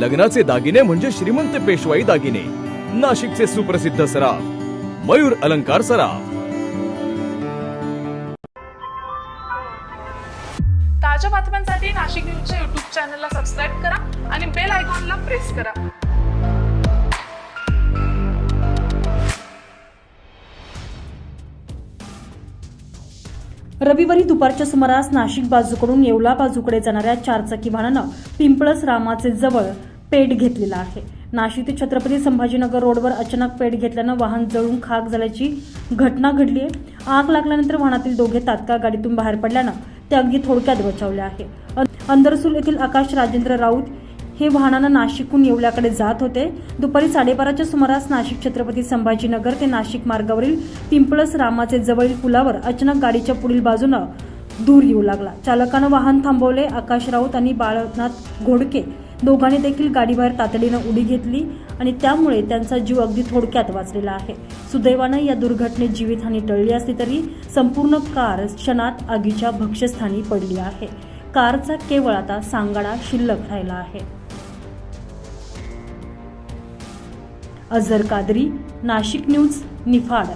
लग्नाचे दागिने म्हणजे श्रीमंत पेशवाई दागिने. नाशिकचे सुप्रसिद्ध सराफ मयूर अलंकार सराफ. ताज्या बातम्यांसाठी नाशिक न्यूजच्या युट्यूब चॅनलला सबस्क्राईब करा आणि बेल आयकॉनला प्रेस करा. रविवारी दुपारच्या सुमारास नाशिक बाजूकडून येवला बाजूकडे जाणाऱ्या चारचाकी वाहनानं पिंपळस रामाचे जवळ पेट घेतलेला आहे. नाशिक ते छत्रपती संभाजीनगर रोडवर अचानक पेट घेतल्यानं वाहन जळून खाक झाल्याची घटना घडली आहे आग लागल्यानंतर वाहनातील दोघे तात्काळ गाडीतून बाहेर पडल्यानं ते अगदी थोडक्यात बचावले आहे. अं- अंदरसूल येथील आकाश राजेंद्र राऊत हे वाहनानं नाशिकहून येवल्याकडे जात होते. दुपारी साडेबाराच्या सुमारास नाशिक छत्रपती संभाजीनगर ते नाशिक मार्गावरील पिंपळस रामाचे जवळील पुलावर अचानक गाडीच्या पुढील बाजूनं दूर येऊ लागला. चालकानं वाहन थांबवले. आकाश राऊत आणि बाळनाथ घोडके दोघांनी देखील गाडीबाहेर तातडीनं उडी घेतली आणि त्यामुळे त्यांचा जीव अगदी थोडक्यात वाचलेला आहे. सुदैवानं या दुर्घटनेत जीवितहानी टळली असली तरी संपूर्ण कार क्षणात आगीच्या भक्ष्यस्थानी पडली आहे. कारचा केवळ आता सांगाडा शिल्लक राहिला आहे. अझर कादरी नाशिक न्यूज निफाड.